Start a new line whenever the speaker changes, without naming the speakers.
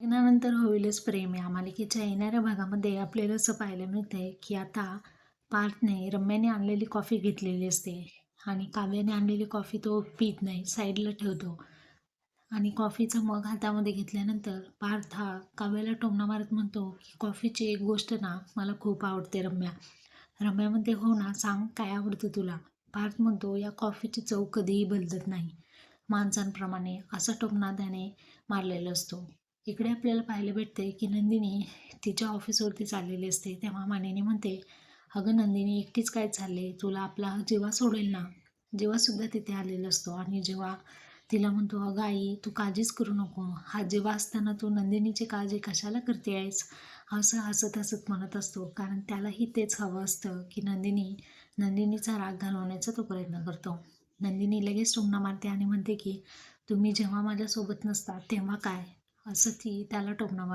लग्नानंतर होईलच प्रेम या मालिकेच्या येणाऱ्या भागामध्ये आपल्याला असं पाहायला मिळतंय की आता पार्थने रम्याने आणलेली कॉफी घेतलेली असते आणि काव्याने आणलेली कॉफी तो पित नाही साईडला ठेवतो. आणि कॉफीचा मग हातामध्ये घेतल्यानंतर पार्थ हा काव्याला टोमणा मारत म्हणतो की कॉफीची एक गोष्ट ना मला खूप आवडते रम्या. रम्या म्हणते हो ना सांग काय आवडतं तुला? पार्थ म्हणतो या कॉफीची चव कधीही बदलत नाही. माणसांप्रमाणे असा टोमणा त्याने मारलेला असतो. इकडे आपल्याला पाहायला भेटते की नंदिनी तिच्या ऑफिसवरती चाललेली असते. तेव्हा मानेने म्हणते अगं नंदिनी एकटीच काय चालले? तुला आपला जेव्हा सोडेल ना? जेव्हासुद्धा तिथे आलेला असतो आणि जेव्हा तिला म्हणतो अगं आई तू काळजीच करू नको. हा जेव्हा असताना तू नंदिनीची काळजी कशाला करते आहेस? असं हसत हसत म्हणत असतो. कारण त्यालाही तेच हवं असतं की नंदिनी नंदिनीचा राग घालवण्याचा तो प्रयत्न करतो. नंदिनी लगेच टोमणा मारते आणि म्हणते की तुम्ही जेव्हा माझ्यासोबत नसता तेव्हा काय? असं ती त्याला टोमणा मार